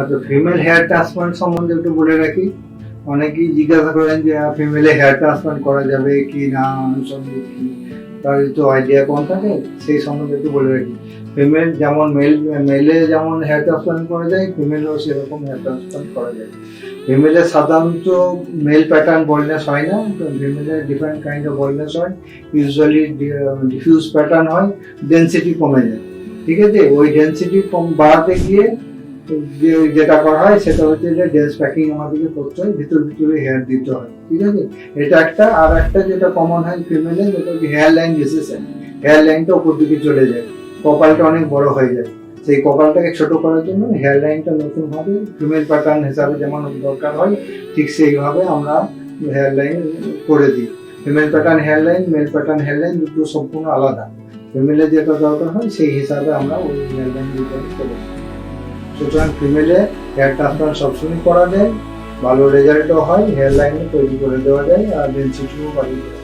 আচ্ছা female hair transplant সম্বন্ধে একটু বলে রাখি। অনেকেই জিজ্ঞাসা করেন যে ফিমেলে হেয়ার ট্রান্সপ্লান্ট করা যাবে কি না? আনুষঙ্গিক কি তার তো আইডিয়া কম থাকে, সেই সম্বন্ধে একটু বলে রাখি। ফিমেল যেমন মেল মেলে যেমন হেয়ার ট্রান্সপ্লান্ট করা যায় ফিমেলও সেরকম হেয়ার ট্রান্সপ্লান্ট করা যায়। ফিমেলে সাধারণত মেল প্যাটার্ন বলনেস হয় না ফিমেলের ডিফারেন্ট কাইন্ড অফ বলনেস হয়। ইউজুয়ালি ডিফিউজ প্যাটার্ন হয় ডেন্সিটি কমে যায়। ঠিক আছে? ওই ডেন্সিটি কম বাড়াতে গিয়ে যেটা করা হয় সেটা হচ্ছে যে ডেন্স প্যাকিং আমাদেরকে করতে হয়, ভিতর ভিতরে হেয়ার দিতে হয়, ঠিক আছে? এটা একটা, আর একটা যেটা কমন হয় ফিমেলে যেটা হেয়ার লাইন ডিসিশন হেয়ার লাইনটা উপর দিকে চলে যায়, কপালটা অনেক বড় হয়ে যায়। সেই কপালটাকে ছোট করার জন্য হেয়ার লাইনটা নতুন ভাবে ফিমেল প্যাটার্ন হিসাবে যেমন দরকার হয়, ঠিক সেইভাবে আমরা হেয়ার লাইন করে দিই। Female pattern hair line male pattern hair line দুটো সম্পূর্ণ আলাদা। ফিমেলে যেটা দরকার হয় সেই হিসাবে আমরা ওই হেয়ার লাইন করে দিই। সুতরাং ফিমেলে হেয়ার ট্রান্সপ্লান্ট সবসময় করা যায়, ভালো রেজাল্টও হয় হেয়ার লাইনও তৈরি করে দেওয়া যায়, আর ডেন্সিটিও বাড়িয়ে যায়।